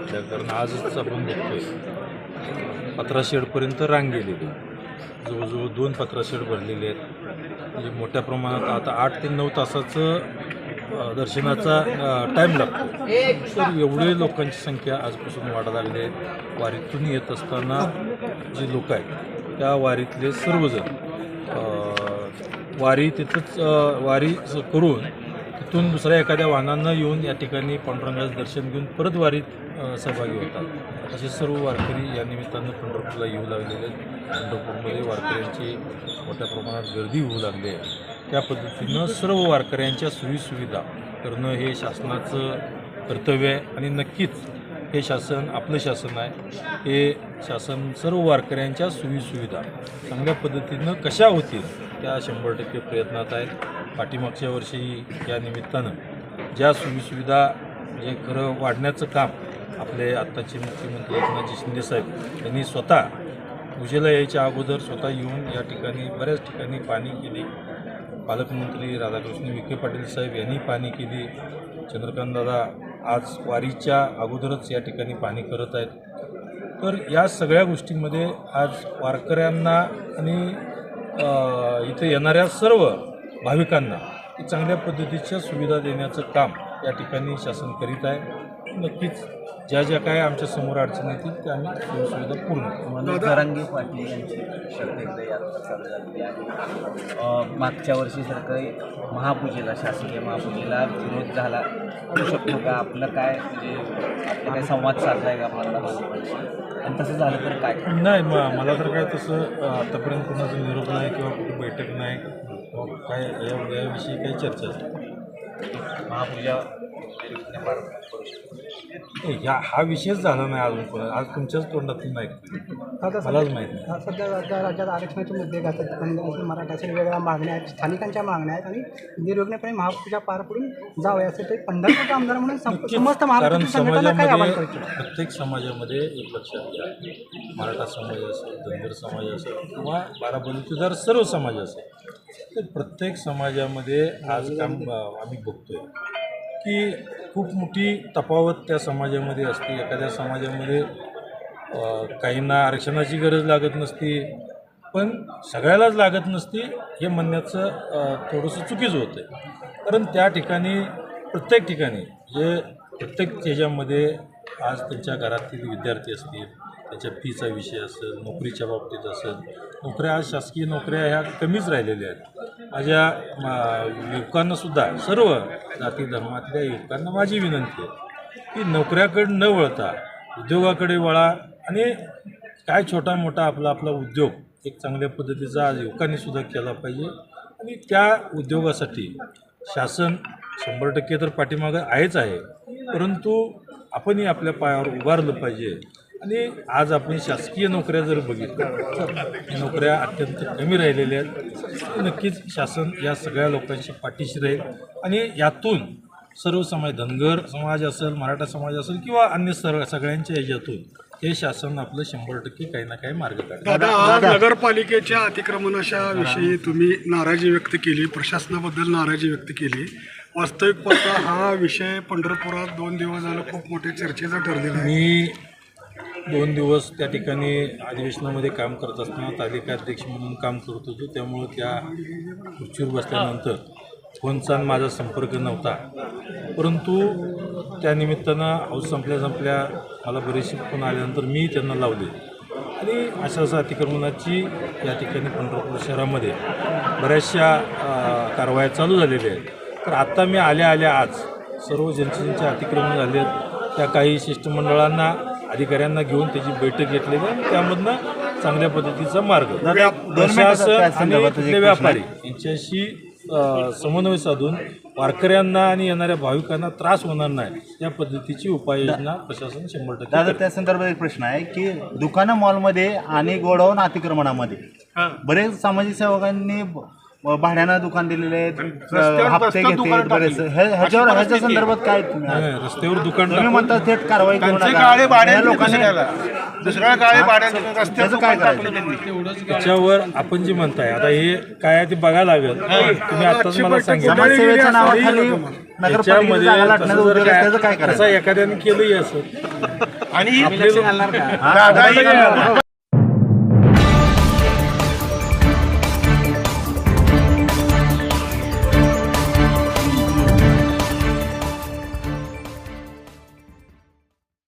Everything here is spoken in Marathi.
आपल्या कारण आजच आपण बघतोय. पत्रा शेडपर्यंत रांग गेलेली. जवळजवळ दोन पत्रा शेड भरलेले आहेत. म्हणजे मोठ्या प्रमाणात आता आठ ते नऊ तासाचं दर्शनाचा टाईम लागतो. तर एवढे लोकांची संख्या आजपासून वाढा लागली आहे. वारीतून येत असताना जे लोक आहेत त्या वारीतले सर्वजण वारी तिथंच वारी स- करून तिथून दुसऱ्या एखाद्या वाहनानं येऊन या ठिकाणी पांडुरंगाचं दर्शन घेऊन परत वारीत सहभागी होतात. असे सर्व वारकरी या निमित्तानं पंढरपूरला येऊ लागलेले आहेत. पंढरपूरमध्ये वारकऱ्यांची मोठ्या प्रमाणात गर्दी होऊ लागली आहे. त्या पद्धतीनं सर्व वारकऱ्यांच्या सोयीसुविधा करणं हे शासनाचं कर्तव्य आहे आणि नक्कीच हे शासन आपलं शासन आहे. हे शासन सर्व वारकऱ्यांच्या सोयीसुविधा चांगल्या पद्धतीनं कशा होतील त्या शंभर टक्के प्रयत्नात आहेत. पाठीमागच्या वर्षी या निमित्तानं ज्या सोयीसुविधा जे खरं वाढण्याचं काम आपले आत्ताचे मुख्यमंत्री एकनाथजी शिंदेसाहेब यांनी स्वतः पूजेला यायच्या अगोदर स्वतः येऊन या ठिकाणी बऱ्याच ठिकाणी पाणी केली. पालकमंत्री राधाकृष्ण विखे पाटील साहेब यांनी पाणी केली. चंद्रकांत दादा आज वारीच्या अगोदरच या ठिकाणी पाणी करत आहेत. तर या सगळ्या गोष्टींमध्ये आज वारकऱ्यांना आणि इथे येणाऱ्या सर्व भाविकांना चांगल्या पद्धतीच्या सुविधा देण्याचं काम या ठिकाणी शासन करीत आहे. नक्कीच. ज्या ज्या काय आमच्यासमोर अडचणी येतील त्या आम्ही सोयीसुविधा पूर्ण मनोज जरांगे पाटील यांची शरदेकडे यात्रा चालू झालेली आहे. अ, मागच्या वर्षीसारखं महापूजेला शासकीय महापूजेला विरोध झाला होऊ शकतो का? आपलं काय म्हणजे आपलं काय संवाद साधलाय का आपल्याला आणि तसं झालं तर काय? नाही म मला तर काय तसं आतापर्यंत कोणाचा निरोप नाही किंवा कुठे बैठक नाही. किंवा काय याविषयी काही चर्चा. महापूजा ह्या हा विषयच झाला नाही अजून कोणा आज तुमच्याच तोंडातून ऐकतो आता मलाच माहिती नाही. सध्या सध्या राज्या- राज्यात आरक्षणाचे मुद्दे पण मराठा असेल वेगवेगळ्या मागण्या आहेत स्थानिकांच्या मागण्या आहेत आणि निर्विघ्नपणे महापूजा पार पडून जावं यासाठी पंढरपूरचा आमदार म्हणून सम- नक्कीच. समस्त कारण महाराष्ट्रातील संघटना काय आवाहन समाजामध्ये प्रत्येक समाजामध्ये एक लक्षात घ्या. मराठा समाज असेल धनगर समाज असेल किंवा बाराबलुतेदार सर्व समाज असेल तर प्रत्येक समाजामध्ये आज काम अ, आम्ही बघतोय. की खूप मोठी तफावत त्या समाजामध्ये असते. एखाद्या समाजामध्ये काहींना आरक्षणाची गरज लागत नसती पण सगळ्यालाच लागत नसती हे म्हणण्याचं थोडंसं चुकीचं होतं आहे कारण त्या ठिकाणी प्रत्येक ठिकाणी जे प्रत्येक ह्याच्यामध्ये आज त्यांच्या घरातील विद्यार्थी असतील त्याच्या फीचा विषय असेल नोकरीच्या बाबतीत असेल नोकऱ्या आज शासकीय नोकऱ्या ह्या कमीच राहिलेल्या आहेत. माझ्या मा- युवकांनासुद्धा सर्व जाती धर्मातल्या युवकांना माझी विनंती आहे की नोकऱ्याकडे न वळता उद्योगाकडे वळा आणि काय छोटा मोठा आपला आपला उद्योग एक चांगल्या पद्धतीचा आज युवकांनीसुद्धा केला पाहिजे. आणि त्या उद्योगासाठी शासन शंभर टक्के तर पाठीमागं आहेच आहे. परंतु आपणही आपल्या पायावर उभारलं पाहिजे. आणि आज आपण शासकीय नोकऱ्या जर बघितल्या नोकऱ्या अत्यंत कमी राहिलेल्या आहेत. नक्कीच शासन या सगळ्या लोकांशी पाठीशी राहील. आणि यातून सर्व समाज धनगर समाज असेल मराठा समाज असेल किंवा अन्य सर्व सगळ्यांच्या ह्याच्यातून हे शासन आपलं शंभर टक्के काही ना काही मार्ग काढेल. दादा आज नगरपालिकेच्या अतिक्रमणाच्या विषयी तुम्ही नाराजी व्यक्त केली प्रशासनाबद्दल नाराजी व्यक्त केली. वास्तविक पाहता हा विषय पंढरपुरात दोन दिवस झालं खूप मोठ्या चर्चेचा ठरलेला मी दोन दिवस त्या ठिकाणी अधिवेशनामध्ये काम करत असताना तालिकाध्यक्ष म्हणून काम करत होतो. त्यामुळं त्या खुर्चीवर बसल्यानंतर फोनचा आणि माझा संपर्क नव्हता. परंतु त्यानिमित्तानं हाऊस संपल्या संपल्या मला बरेचसे फोन आल्यानंतर मी त्यांना लावले. आणि अशा असं अतिक्रमणाची या ठिकाणी पंढरपूर शहरामध्ये बऱ्याचशा कारवाया चालू झालेल्या आहेत. तर आत्ता मी आल्या आल्या आज सर्व ज्यांचे ज्यांचे अतिक्रमण झाले आहेत त्या काही शिष्टमंडळांना अधिकाऱ्यांना घेऊन त्याची बैठक घेतलेली आहे आणि त्यामधनं चांगल्या पद्धतीचा मार्ग. प्रशासन आणि तिथले व्यापारी यांच्याशी समन्वय साधून वारकऱ्यांना आणि येणाऱ्या भाविकांना त्रास होणार नाही या पद्धतीची उपाययोजना प्रशासन शंभर टक्के दादा. त्या संदर्भात एक प्रश्न आहे की दुकानं मॉलमध्ये आणि गोडाऊन अतिक्रमणामध्ये बरेच सामाजिक सेवकांनी भाड्यानं दुकान दिलेले आहेत हप्ते घेते बरेच. हे- ह्याच्यावर ह्याच्या संदर्भात काय तुम्ही नाही, नाही, रस्त्यावर दुकान तुम्ही म्हणता थेट कारवाई करू नका. या लोकांनी दुसऱ्या काळी त्याचं काय करायचं? त्याच्यावर आपण जे म्हणताय आता हे काय आहे ते बघायला लागेल. तुम्ही आताच मला सांगितलं. समाजसेवेच्या नावाखाली नगरपालिकेची त्याच्यामध्ये जागा लाटण्याचा तसं जर उद्योग आहे, त्याचं काय करायचं? एखाद्याने केलंही असं. आणि दादा ही